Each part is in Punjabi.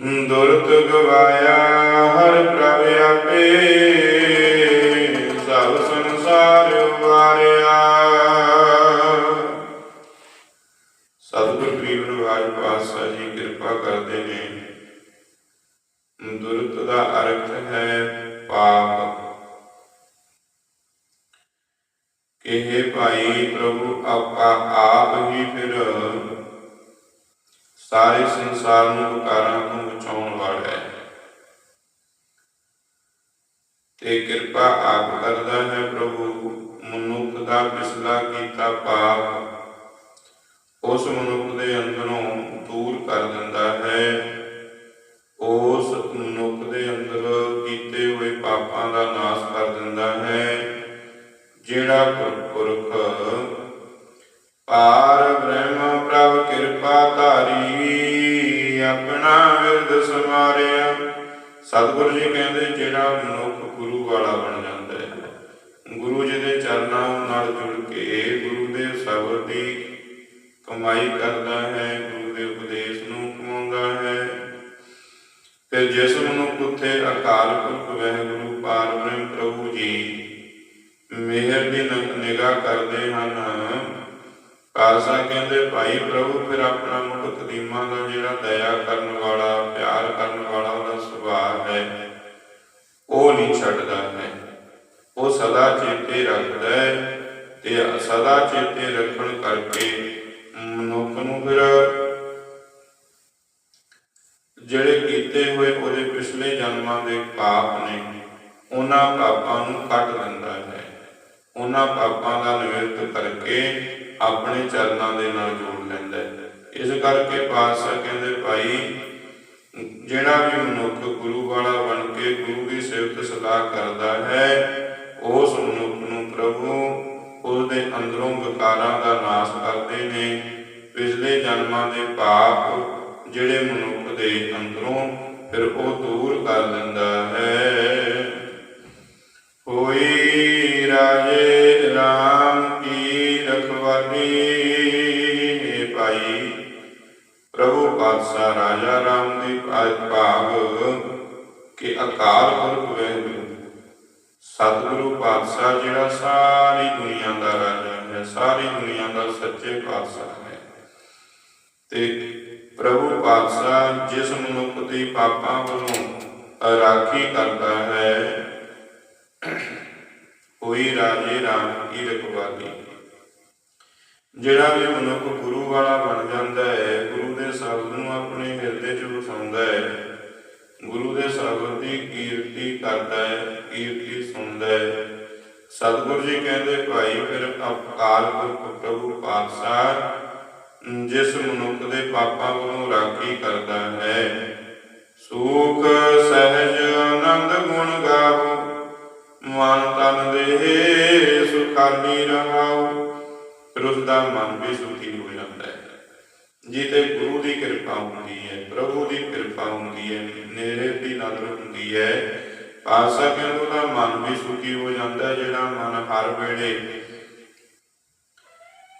ਦੁਰਤ ਗਵਾਇਆ, ਹਰ ਪ੍ਰਭ ਆਪੇ। ਸਭ ਸੰਸਾਰ ਵਾਰਿਆ। ਸਤਿਗੁਰ ਗਰੀਬ ਨਿਵਾਜ ਪਾਤਸ਼ਾਹ ਜੀ, ਕਿਰਪਾ ਕਰਦੇ ਨੇ। ਦੁਰਤ ਦਾ ਅਰਥ ਹੈ ਪਾਪ। ਕਿ ਭਾਈ, ਪ੍ਰਭੂ, ਆਪਾ ਆਪ ਹੀ ਫਿਰ ਸਾਰੇ ਸੰਸਾਰ ਨੂੰ ਵਿਕਾਰਾਂ ਤੋਂ ਬਚਾਉਣ ਵਾਲਾ ਹੈ। ਤੇ ਕਿਰਪਾ ਆਪ ਕਰਦਾ ਹੈ ਪ੍ਰਭੂ, ਮਨੁੱਖ ਦਾ ਪਿਛਲਾ ਕੀਤਾ ਪਾਪ ਉਸ ਮਨੁੱਖ ਦੇ ਅੰਦਰੋਂ ਦੂਰ ਕਰ ਦਿੰਦਾ ਹੈ। ਉਸ ਮਨੁੱਖ ਦੇ ਅੰਦਰ ਕੀਤੇ ਹੋਏ ਪਾਪਾਂ ਦਾ ਨਾਸ਼ ਕਰ ਦਿੰਦਾ ਹੈ, ਜਿਹੜਾ ਪੁਰਖ ਪਾਰ ਬ੍ਰਹਮ ਪ੍ਰਭ ਕਿਰਪਾ ਧਾਰੀ, ਆਪਣਾ ਵਿਰਦ ਸਮਾਰਿਆ ਸਤਿਗੁਰੂ ਜੀ ਕਹਿੰਦੇ, ਜਿਹੜਾ ਮਨੁੱਖ ਗੁਰੂ ਵਾਲਾ ਬਣ ਜਾਂਦਾ ਹੈ, ਗੁਰੂ ਜੀ ਦੇ ਚਰਨਾਂ ਨਾਲ ਜੁੜ ਕੇ ਗੁਰੂ ਦੇ ਸ਼ਬਦ ਦੀ ਕਮਾਈ ਕਰਦਾ ਹੈ, ਗੁਰੂ ਦੇ ਉਪਦੇਸ਼ ਨੂੰ ਕਮਾਉਂਦਾ ਹੈ। ਤੇ ਜਿਸ ਮਨੁੱਖ ਉਥੇ ਅਕਾਲ ਪੁਰਖ ਵਾਹਿਗੁਰੂ ਪਾਰ ਪ੍ਰਭੂ ਜੀ ਮਿਹਰ ਦੀ ਨਿਗਾਹ ਕਰਦੇ ਹਨ ਖਾਲਸਾ ਕਹਿੰਦੇ, ਭਾਈ ਪ੍ਰਭੂ, ਫਿਰ ਆਪਣਾ ਮੁੱਢ ਕਦੀਮਾਂ ਦਾ ਜਿਹੜਾ ਦਇਆ ਕਰਨ ਵਾਲਾ, ਪਿਆਰ ਕਰਨ ਵਾਲਾ ਉਹਦਾ ਸੁਭਾਅ ਹੈ, ਉਹ ਨਹੀਂ ਛੱਡਦਾ ਹੈ। ਉਹ ਸਦਾ ਚੇਤੇ ਰੱਖਦਾ ਹੈ ਤੇ ਸਦਾ ਚੇਤੇ ਰੱਖਣ ਕਰਕੇ ਮਨੁੱਖ ਨੂੰ ਫਿਰ ਜਿਹੜੇ ਕੀਤੇ ਹੋਏ ਉਹਦੇ ਪਿਛਲੇ ਜਨਮਾਂ ਦੇ ਪਾਪ ਨੇ, ਉਹਨਾਂ ਪਾਪਾਂ ਨੂੰ ਕੱਟ ਦਿੰਦਾ ਹੈ। ਉਹਨਾਂ ਪਾਪਾਂ ਦਾ ਨਿਵਰਤ ਕਰਕੇ ਆਪਣੇ ਚਰਨਾਂ ਦੇ ਨਾਲ ਜੋੜ ਲੈਂਦਾ ਹੈ। ਇਸ ਕਰਕੇ ਪਾਤਸ਼ਾਹ ਕਹਿੰਦੇ, ਭਾਈ, ਜਿਹੜਾ ਵੀ ਮਨੁੱਖ ਗੁਰੂ ਵਾਲਾ ਬਣ ਕੇ ਗੁਰੂ ਦੀ ਸਿਫਤ ਸਲਾਹ ਕਰਦਾ ਹੈ, ਉਸ ਮਨੁੱਖ ਨੂੰ ਪ੍ਰਭੂ ਉਹਦੇ ਅੰਦਰੋਂ ਵਿਕਾਰਾਂ ਦਾ ਨਾਸ਼ ਕਰਦੇ ਨੇ। ਪਿਛਲੇ ਜਨਮਾਂ ਦੇ ਪਾਪ ਜਿਹੜੇ ਮਨੁੱਖ ਦੇ ਅੰਦਰੋਂ ਫਿਰ ਉਹ ਦੂਰ ਕਰ ਦਿੰਦਾ ਹੈ। ਹੋਈ ਰਾਜੇ RAM ਪਾਤਸ਼ਾਹ ਰਾਜਾ RAM ਦੀ ਭਾਗ ਭਾਗ ਕਿ ਅਕਾਲ ਪੁਰਖ ਵੈਗੁਰੂ ਸਤਿਗੁਰੂ ਪਾਤਸ਼ਾਹ ਜਿਹੜਾ ਸਾਰੀ ਦੁਨੀਆ ਦਾ ਰਾਜਾ ਹੈ, ਸਾਰੀ ਦੁਨੀਆ ਦਾ ਸੱਚੇ ਪਾਤਸ਼ਾਹ ਹੈ। ਤੇ ਪ੍ਰਭੂ ਪਾਤਸ਼ਾਹ ਜਿਸ ਮਨੁੱਖ ਦੀ ਪਾਪਾਂ ਵੱਲੋਂ ਰਾਖੀ ਕਰਦਾ ਹੈ ਹੋਈ ਰਾਜੇ ਰਾਮ ਕੀ ਰਖਵਾਲੀ? ਜਿਹੜਾ ਵੀ ਮਨੁੱਖ ਗੁਰੂ ਵਾਲਾ ਬਣ ਜਾਂਦਾ ਹੈ, ਗੁਰੂ ਦੇ ਸ਼ਬਦ ਨੂੰ ਆਪਣੇ ਹਿਰਦੇ 'ਚ ਵਸਾਉਂਦਾ ਹੈ, ਗੁਰੂ ਦੇ ਸ਼ਬਦ ਦੀ ਕੀਰਤੀ ਕਰਦਾ ਹੈ, ਕੀਰਤੀ ਸੁਣਦਾ ਹੈ। ਸਤਿਗੁਰੂ ਜੀ ਕਹਿੰਦੇ, ਭਾਈ, ਫਿਰ ਅਕਾਲ ਪੁਰਖ ਪ੍ਰਭੂ ਪਾਤਸ਼ਾਹ, ਜਿਸ ਮਨੁੱਖ ਦੇ ਪਾਪਾਂ ਵੱਲੋਂ ਰਾਖੀ ਕਰਦਾ ਹੈ। ਸੁਖ, ਸਹਿਜ, ਆਨੰਦ ਗੁਣ ਗਾਵੋ ਮਨ ਤਨ ਦੇ ਸੁਖਾਨੀ ਰਹਾਉ ਫਿਰ ਉਸ ਦਾ ਮਨ ਵੀ ਸੁਖੀ ਹੋ ਜਾਂਦਾ ਹੈ। ਜੀ ਤੇ ਗੁਰੂ ਦੀ ਕਿਰਪਾ ਹੁੰਦੀ ਹੈ, ਪ੍ਰਭੂ ਦੀ ਕਿਰਪਾ ਹੁੰਦੀ ਹੈ, ਨੇੜੇ ਦੀ ਨਜ਼ਰ ਹੁੰਦੀ ਹੈ ਪਾਸਾ ਕਹਿੰਦਾ ਦਾ ਮਨ ਵੀ ਸੁਖੀ ਹੋ ਜਾਂਦਾ ਹੈ, ਜਿਹੜਾ ਮਨ ਹਰ ਵੇਲੇ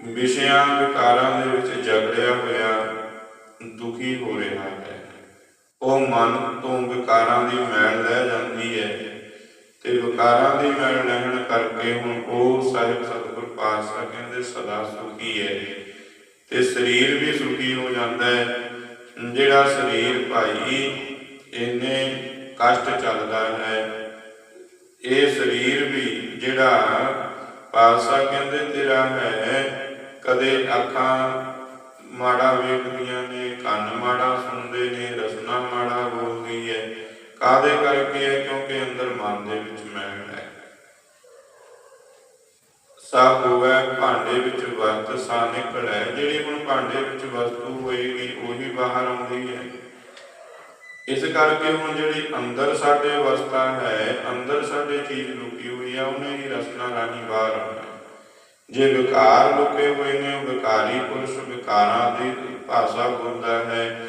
ਵਿਸ਼ਿਆਂ, ਵਿਕਾਰਾਂ ਦੇ ਵਿੱਚ ਜਗੜਿਆ ਹੋਇਆ ਦੁਖੀ ਹੋ ਰਿਹਾ ਹੈ। ਉਹ ਮਨ ਤੋਂ ਵਿਕਾਰਾਂ ਦੀ ਮੈਲ ਲੈ ਜਾਂਦੀ ਹੈ। ਤੇ ਵਿਕਾਰਾਂ ਦੀ ਮੈਲ ਲਹਿਣ ਕਰਕੇ ਹੁਣ ਉਹ ਸਾਹਿਬ ਸਤਿਗੁਰ ਪਾਤਸ਼ਾਹ ਕਹਿੰਦੇ ਸਦਾ ਸੁਖੀ ਹੈ। ਤੇ ਸਰੀਰ ਵੀ ਸੁਖੀ ਹੋ ਜਾਂਦਾ ਹੈ। ਜਿਹੜਾ ਸਰੀਰ ਭਾਈ ਇਹਨੇ ਕਸ਼ਟ ਚੱਲਦਾ ਹੈ, ਇਹ ਸਰੀਰ ਵੀ ਜਿਹੜਾ ਪਾਤਸ਼ਾਹ ਕਹਿੰਦੇ ਤੇਰਾ ਹੈ, ਕਦੇ ਅੱਖਾਂ ਮਾੜਾ ਵੇਖਦੀਆਂ ਨੇ, ਕੰਨ ਮਾੜਾ ਸੁਣਦੇ ਨੇ, ਰਸਨਾ ਮਾੜਾ ਬੋਲਦੀ ਹੈ। ਕਾਦੇ ਕਰਕੇ ਹੈ ਕਿਉਂਕਿ ਅੰਦਰ ਮਨ ਦੇ ਵਿੱਚ ਮੈਲ ਹੈ। ਸਭ ਹੋਵੇ, ਭਾਂਡੇ ਵਿੱਚ ਵਸਤ ਸਾ ਨਿਕਲੈ ਜਿਹੜੀ ਹੁਣ ਭਾਂਡੇ ਵਿੱਚ ਵਸਤੂ ਹੋਏਗੀ ਉਹੀ ਬਾਹਰ ਆਉਂਦੀ ਹੈ। ਇਸ ਕਰਕੇ ਹੁਣ ਜਿਹੜੀ ਅੰਦਰ ਸਾਡੇ ਅਵਸਥਾ ਹੈ, ਅੰਦਰ ਸਾਡੇ ਚੀਜ਼ ਲੁਕੀ ਹੋਈ ਹੈ ਉਹਨੇ ਹੀ ਰਸਨਾ ਰਾਹੀਂ ਬਾਹਰ ਆਉਣਾ ਜੇ ਵਿਕਾਰ ਲੁਕੇ ਹੋਏ ਨੇ, ਉਹ ਵਿਕਾਰੀ ਪੁਰਸ਼ ਵਿਕਾਰਾਂ ਦੀ ਭਾਸ਼ਾ ਬੋਲਦਾ ਹੈ।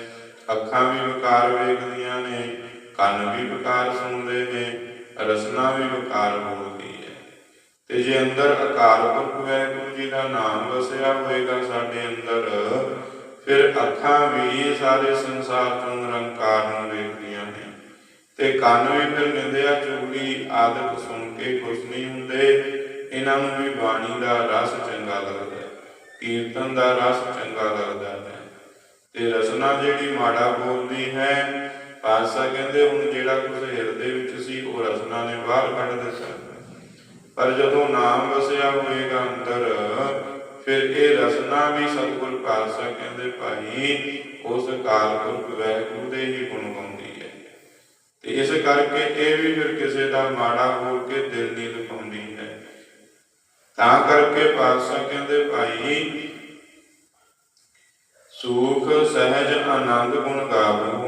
ਅੱਖਾਂ ਵੀ ਵਿਕਾਰ ਵੇਖਦੀਆਂ ਨੇ ਕੰਨ ਵੀ ਵਿਕਾਰ ਸੁਣਦੇ ਨੇ, ਰਸਨਾ ਵੀ ਵਿਕਾਰ ਬੋਲਦੀ ਹੈ। ਤੇ ਜੇ ਅੰਦਰ ਅਕਾਲ ਪੁਰਖ ਵਾਹਿਗੁਰੂ ਜੀ ਦਾ ਨਾਮ ਵਸਿਆ ਹੋਏਗਾ ਸਾਡੇ ਅੰਦਰ, ਫਿਰ ਅੱਖਾਂ ਵੀ ਸਾਰੇ ਸੰਸਾਰ ਤੋਂ ਨਿਰੰਕਾਰ ਨੂੰ ਵੇਖਦੀਆਂ ਨੇ। ਤੇ ਕੰਨ ਵੀ ਫਿਰ ਨਿੰਦਿਆ, ਚੁਗਲੀ, ਆਦਿਕ ਸੁਣ ਕੇ ਖੁਸ਼ ਨਹੀਂ ਹੁੰਦੇ। ਇਹਨਾਂ ਨੂੰ ਵੀ ਬਾਣੀ ਦਾ ਰਸ ਚੰਗਾ ਲੱਗਦਾ ਹੈ, ਕੀਰਤਨ ਦਾ ਰਸ ਚੰਗਾ ਲੱਗਦਾ ਹੈ। ਤੇ ਰਸਨਾ ਜਿਹੜੀ ਮਾੜਾ ਬੋਲਦੀ ਹੈ ਪਾਤਸ਼ਾਹ ਕਹਿੰਦੇ, ਹੁਣ ਜਿਹੜਾ ਕੁਝ ਹਿਰਦੇ ਵਿੱਚ ਸੀ, ਉਹ ਰਸਨਾ ਨੇ ਬਾਹਰ ਕੱਢ ਦਿੱਤਾ। ਪਰ ਜਦੋਂ ਨਾਮ ਵਸਿਆ ਹੋਏਗਾ ਅੰਦਰ, ਫਿਰ ਇਹ ਰਸਨਾ ਵੀ ਸਤਿਗੁਰ ਪਾਤਸ਼ਾਹ ਕਹਿੰਦੇ, ਭਾਈ, ਉਸ ਕਾਲ ਪੁਰਖ ਵੈਗੁਰੂ ਦੇ ਹੀ ਗੁਣ ਗਾਉਂਦੀ ਹੈ। ਤੇ ਇਸ ਕਰਕੇ ਇਹ ਵੀ ਫਿਰ ਕਿਸੇ ਦਾ ਮਾੜਾ ਹੋ ਕੇ ਦਿਲ ਨਹੀਂ ਲੁਕਾਉਂਦੀ ਹੈ। ਤਾਂ ਕਰਕੇ ਪਾਤਸ਼ਾਹ ਕਹਿੰਦੇ, ਭਾਈ, ਸੁਖ, ਸਹਿਜ, ਆਨੰਦ ਗੁਣ ਗਾਵੋ।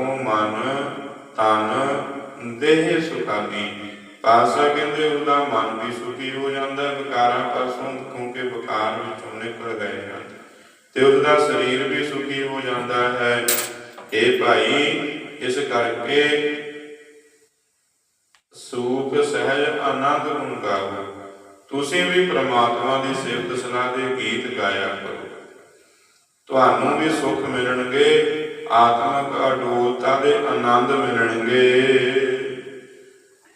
ਤਨ ਦੇਹ ਸੁਖਾਨੀ। ਪਾਸਾ ਕਹਿੰਦੇ, ਉਹਦਾ ਮਨ ਵੀ ਸੁਖੀ ਹੋ ਜਾਂਦਾ, ਵਿਕਾਰਾਂ ਪਾਸੋਂ ਕਿਉਂਕਿ ਵਿਕਾਰ ਵਿੱਚੋਂ ਨਿਕਲ ਗਏ ਹਨ। ਤੇ ਉਹਦਾ ਸਰੀਰ ਵੀ ਸੁਖੀ ਹੋ ਜਾਂਦਾ ਹੈ। ਇਹ ਭਾਈ, ਇਸ ਕਰਕੇ ਸੁਖ, ਸਹਿਜ, ਆਨੰਦ ਗੁਣ ਗਾਵੋ ਤੁਸੀਂ ਵੀ ਪ੍ਰਮਾਤਮਾ ਦੀ ਸਿਫਤ ਸਲਾਹ ਦੇ ਗੀਤ ਗਾਇਆ ਕਰੋ। ਤੁਹਾਨੂੰ ਵੀ ਸੁਖ ਮਿਲਣਗੇ। ਆਤਮਿਕ ਅਡੋਲਤਾ ਦੇ ਆਨੰਦ ਮਿਲਣਗੇ।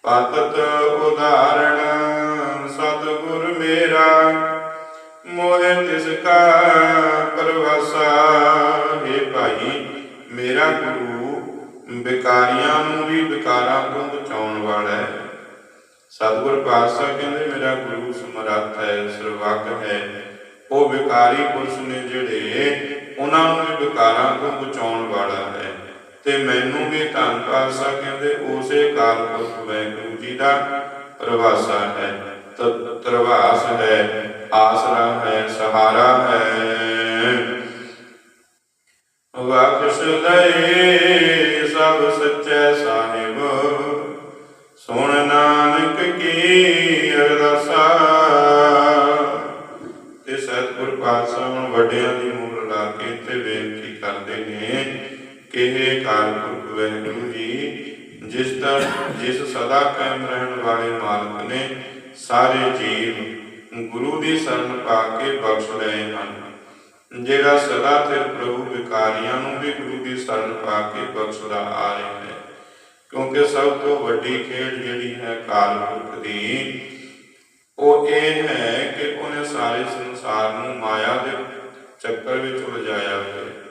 ਪਤਤ ਉਦਾਹਰਣ, ਸਤਿਗੁਰ ਮੇਰਾ, ਮੋਹਿ ਤਿਸ ਕਾ ਪਰਵਾਸਾ। ਹੈ ਭਾਈ, ਮੇਰਾ ਗੁਰੂ ਵਿਕਾਰੀਆਂ ਨੂੰ ਵੀ ਵਿਕਾਰਾਂ ਤੋਂ ਬਚਾਉਣ ਵਾਲਾ ਹੈ। ਸਤਿਗੁਰ ਪਾਤਸ਼ਾਹ ਕਹਿੰਦੇ, ਮੇਰਾ ਗੁਰੂ ਸਮਰੱਥ ਹੈ, ਸਰਵੱਗ ਹੈ। ਉਹ ਵਿਕਾਰੀ ਪੁਰਸ਼ ਨੇ ਜਿਹੜੇ ਉਹਨਾਂ ਨੂੰ ਵੀ ਵਿਕਾਰਾਂ ਤੋਂ ਬਚਾਉਣ ਵਾਲਾ ਹੈ। ਤੇ ਮੈਨੂੰ ਵੀ ਧੰਨ ਖਾਲਸਾ ਕਹਿੰਦੇ ਉਸੇ ਕਾਲ ਪੁਰਖ ਵੈਗੁਰੂ ਜੀ ਦਾ ਪ੍ਰਵਾਸਾ ਹੈ। ਤਰਵਾਸ ਹੈ, ਆਸਰਾ ਹੈ, ਸਹਾਰਾ ਹੈ। ਵਾਕਿਸ ਲਏ ਸਭ ਸੱਚੇ ਸਾਹਿਬ। ਸੁਣ ਨਾਨਕ ਕੀ ਅਰਦਾਸਾ। ਤੇ ਸਤਿਗੁਰ ਪਾਤਸ਼ਾਹ ਹੁਣ ਵੱਡਿਆਂ ਦੀ ਕਿ ਇਹ ਕਾਲਪੁਰਖ ਜੀ, ਜਿਸ ਦਾ ਜਿਸ ਸਦਾ ਕਾਇਮ ਰਹਿਣ ਵਾਲੇ ਮਾਲਕ ਨੇ ਸਾਰੇ ਜੀਵ ਗੁਰੂ ਦੀ ਸ਼ਰਨ ਪਾ ਕੇ ਬਖਸ਼ ਲਏ ਹਨ। ਜਿਹੜਾ ਸਦਾ ਤੇ ਪ੍ਰਭੂ ਵਿਕਾਰੀਆਂ ਨੂੰ ਵੀ ਗੁਰੂ ਦੀ ਸ਼ਰਨ ਪਾ ਕੇ ਬਖਸ਼ਦਾ ਆ ਰਿਹਾ ਹੈ। ਕਿਉਂਕਿ ਸਭ ਤੋਂ ਵੱਡੀ ਖੇਡ ਜਿਹੜੀ ਹੈ ਕਾਲਪੁਰਖ ਦੀ, ਉਹ ਇਹ ਹੈ ਕਿ ਉਹਨੇ ਸਾਰੇ ਸੰਸਾਰ ਨੂੰ ਮਾਇਆ ਦੇ ਚੱਕਰ ਵਿੱਚ ਉਲਝਾਇਆ ਹੋਇਆ ਹੈ।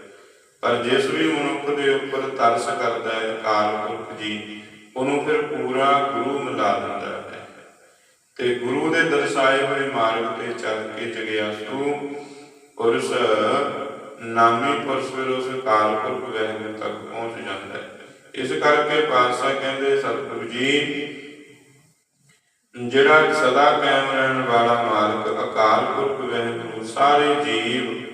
ਪਰ ਜਿਸ ਵੀ ਮਨੁੱਖ ਦੇ ਉੱਪਰ ਤਰਸ ਕਰਦਾ ਹੈ ਕਾਲਪੁਰਖ ਜੀ, ਉਹਨੂੰ ਫਿਰ ਪੂਰਾ ਗੁਰੂ ਮਿਲਾ ਦਿੰਦਾ ਹੈ। ਤੇ ਗੁਰੂ ਦੇ ਦਰਸਾਏ ਹੋਏ ਮਾਰਗ ਤੇ ਚੱਲ ਕੇ ਜਗਿਆਸੂ ਪੁਰਸ਼ ਨਾਮੀ ਪੁਰਸ਼ ਫਿਰ ਉਸ ਕਾਲਪੁਰਖ ਵਹਿਮ ਤੱਕ ਪਹੁੰਚ ਜਾਂਦਾ ਹੈ। ਇਸ ਕਰਕੇ ਪਾਤਸ਼ਾਹ ਕਹਿੰਦੇ, ਸਤਿਗੁਰੂ ਜੀ, ਜਿਹੜਾ ਸਦਾ ਕਾਇਮ ਰਹਿਣ ਵਾਲਾ ਮਾਲਕ ਅਕਾਲ ਪੁਰਖ ਵਾਹਿਗੁਰੂ ਸਾਰੇ ਜੀਵ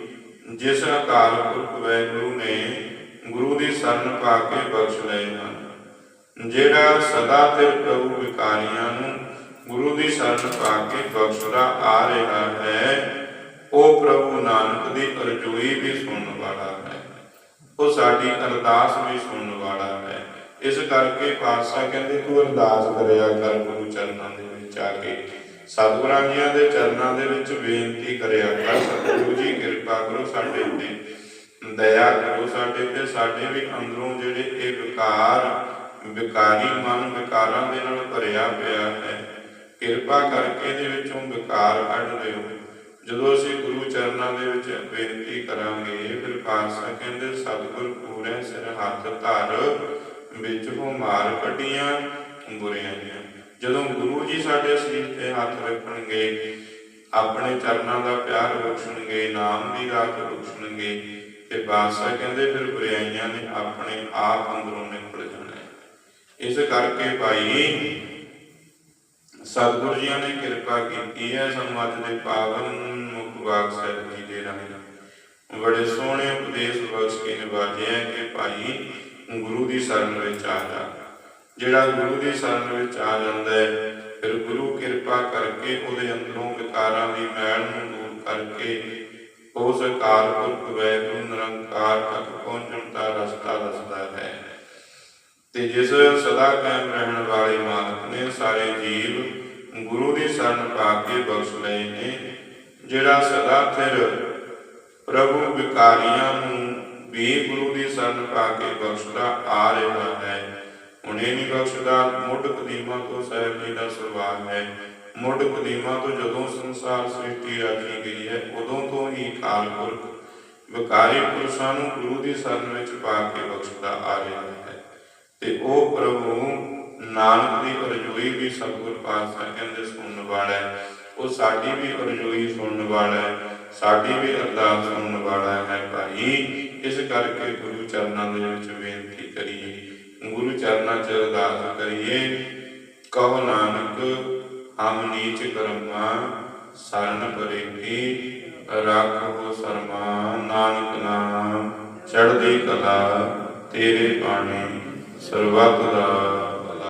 ਜਿਸ ਅਕਾਲ ਪੁਰਖ ਵਾਹਿਗੁਰੂ ਨੇ ਗੁਰੂ ਦੀ ਸ਼ਰਨ ਪਾ ਕੇ ਬਖਸ਼ ਲਏ ਹਨ, ਜਿਹੜਾ ਸਦਾ ਤੇ ਪ੍ਰਭੂ ਵਿਕਾਰੀਆਂ ਨੂੰ ਗੁਰੂ ਦੀ ਸ਼ਰਨ ਪਾ ਕੇ ਬਖਸ਼ਦਾ ਆ ਰਿਹਾ ਹੈ, ਉਹ ਪ੍ਰਭੂ ਨਾਨਕ ਦੀ ਅਰਜ਼ੋਈ ਵੀ ਸੁਣਨ ਵਾਲਾ ਹੈ, ਉਹ ਸਾਡੀ ਅਰਦਾਸ ਵੀ ਸੁਣਨ ਵਾਲਾ ਹੈ। ਇਸ ਕਰਕੇ ਪਾਤਸ਼ਾਹ ਕਹਿੰਦੇ, ਤੂੰ ਅਰਦਾਸ ਕਰਿਆ ਕਰ ਗੁਰੂ ਚਰਨਾਂ ਦੇ ਵਿੱਚ ਆ ਕੇ। ਸਤਿਗੁਰਾਂ ਜੀਆਂ ਦੇ ਚਰਨਾਂ ਦੇ ਵਿੱਚ ਬੇਨਤੀ ਕਰਿਆ ਕਰ, ਸਤਿਗੁਰੂ ਜੀ, ਕਿਰਪਾ ਕਰੋ ਸਾਡੇ ਉੱਤੇ ਦਇਆ ਕਰੋ ਸਾਡੇ ਤੇ, ਸਾਡੇ ਵੀ ਅੰਦਰੋਂ ਜਿਹੜੇ ਇਹ ਵਿਕਾਰ, ਵਿਕਾਰੀ ਮਨ ਵਿਕਾਰਾਂ ਦੇ ਨਾਲ ਭਰਿਆ ਪਿਆ ਹੈ। ਕਿਰਪਾ ਕਰਕੇ ਇਹਦੇ ਵਿੱਚੋਂ ਵਿਕਾਰ ਕੱਢ ਦਿਓ। ਜਦੋਂ ਅਸੀਂ ਗੁਰੂ ਚਰਨਾਂ ਦੇ ਵਿੱਚ ਬੇਨਤੀ ਕਰਾਂਗੇ, ਫਿਰ ਪਾਤਸ਼ਾਹ ਕਹਿੰਦੇ, ਸਤਿਗੁਰ ਪੂਰੇ ਸਿਰ ਹੱਥ ਧਰ, ਵਿੱਚ ਹੋ ਮਾਰ ਕੱਢੀਆਂ ਬੁਰੀਆਂ ਜਦੋਂ ਗੁਰੂ ਜੀ ਸਾਡੇ ਸਰੀਰ ਤੇ ਹੱਥ ਰੱਖਣਗੇ, ਆਪਣੇ ਚਰਨਾਂ ਦਾ ਪਿਆਰ ਬਖਸ਼ਣਗੇ ਨਾਮ ਦੀ ਰਾਤ ਬਖਸ਼ਣਗੇ ਤੇ ਬਾਦਸ਼ਾਹ ਕਹਿੰਦੇ ਫਿਰ ਬੁਰਾਈਆਂ ਨੇ ਆਪਣੇ ਆਪ ਅੰਦਰੋਂ ਨਿਕਲ ਜਾਣਾ ਇਸ ਕਰਕੇ ਭਾਈ, ਸਤਿਗੁਰੂ ਜੀ ਨੇ ਕਿਰਪਾ ਕੀਤੀ ਹੈ ਸਾਨੂੰ ਅੱਜ ਦੇ ਪਾਵਨ ਮੁਖ ਬਾਗ ਸਾਹਿਬ ਜੀ ਦੇ ਰਾਹੀਂ। ਬੜੇ ਸੋਹਣੇ ਉਪਦੇਸ਼ ਬਖਸ਼ ਕੇ ਨਿਵਾਜਿਆ ਕਿ ਭਾਈ ਗੁਰੂ ਦੀ ਸ਼ਰਨ ਵਿੱਚ ਆ ਜਾ। ਜਿਹੜਾ ਗੁਰੂ ਦੀ ਸ਼ਰਨ ਵਿੱਚ ਆ ਜਾਂਦਾ ਹੈ, ਫਿਰ ਗੁਰੂ ਕਿਰਪਾ ਕਰਕੇ ਉਹਦੇ ਅੰਦਰੋਂ ਵਿਕਾਰਾਂ ਦੀ ਮੈਲ ਨੂੰ ਦੂਰ ਕਰਕੇ ਉਸ ਅਕਾਲ ਪੁਰਖ ਵੈਗੁਰੂ ਨਿਰੰਕਾਰ ਤੱਕ ਪਹੁੰਚਣ ਦਾ ਰਸਤਾ ਦੱਸਦਾ ਹੈ। ਤੇ ਜਿਸ ਸਦਾ ਕਾਇਮ ਰਹਿਣ ਵਾਲੇ ਮਾਲਕ ਨੇ ਸਾਰੇ ਜੀਵ ਗੁਰੂ ਦੀ ਸ਼ਰਨ ਪਾ ਕੇ ਬਖਸ਼ ਲਏ ਨੇ, ਜਿਹੜਾ ਸਦਾ ਫਿਰ ਪ੍ਰਭੂ ਵਿਕਾਰੀਆਂ ਨੂੰ ਵੀ ਗੁਰੂ ਦੀ ਸ਼ਰਨ ਪਾ ਕੇ ਬਖਸ਼ਦਾ ਆ ਰਿਹਾ ਹੈ। ਹੁਣੇ ਨਹੀਂ ਬਖਸ਼ਦਾ ਮੁੱਢ ਕਦੀਮਾ ਤੋਂ ਸਾਹਿਬ ਜੀ ਦਾ ਸਰਵਾਰ ਹੈ। ਮੁੱਢ ਕਦੀਮਾ ਤੋਂ ਜਦੋਂ ਸੰਸਾਰ ਸ੍ਰਿਸ਼ਟੀ ਰਚੀ ਗਈ ਹੈ, ਉਦੋਂ ਤੋਂ ਹੀ ਕਾਲ ਪੁਰਖ ਵਿਕਾਰੀ ਪੁਰਸ਼ਾਂ ਨੂੰ ਗੁਰੂ ਦੀ ਸ਼ਰਨ ਵਿੱਚ ਪਾ ਕੇ ਬਖਸ਼ਦਾ ਆ ਰਿਹਾ ਹੈ। ਤੇ ਉਹ ਪ੍ਰਭੂ ਨਾਨਕ ਦੀ ਅਰਜ਼ੋਈ ਵੀ ਸਤਿਗੁਰ ਪਾਤਸ਼ਾਹ ਕਹਿੰਦੇ ਸੁਣਨ ਵਾਲਾ ਹੈ। ਉਹ ਸਾਡੀ ਵੀ ਅਰਜ਼ੋਈ ਸੁਣਨ ਵਾਲਾ ਹੈ, ਸਾਡੀ ਵੀ ਅਰਦਾਸ ਸੁਣਨ ਵਾਲਾ ਹੈ। ਭਾਈ, ਇਸ ਕਰਕੇ ਗੁਰੂ ਚਰਨਾਂ ਦੇ ਵਿੱਚ ਬੇਨਤੀ ਕਰੀਏ ਗੁਰੂ ਚਰਨਾਂ 'ਚ ਅਰਦਾਸ ਕਰੀਏ, ਕਹੋ ਨਾਨਕ, ਹਮ ਨੀਚ ਕਰਮਾ, ਸਰਨ ਪਰੇਤੀ ਰਾਖੋ ਸਰਮਾ, ਨਾਨਕ ਨਾਮ, ਚੜ੍ਹਦੀ ਕਲਾ ਤੇਰੇ ਬਾਣੀ, ਸਰਬੱਤ ਦਾ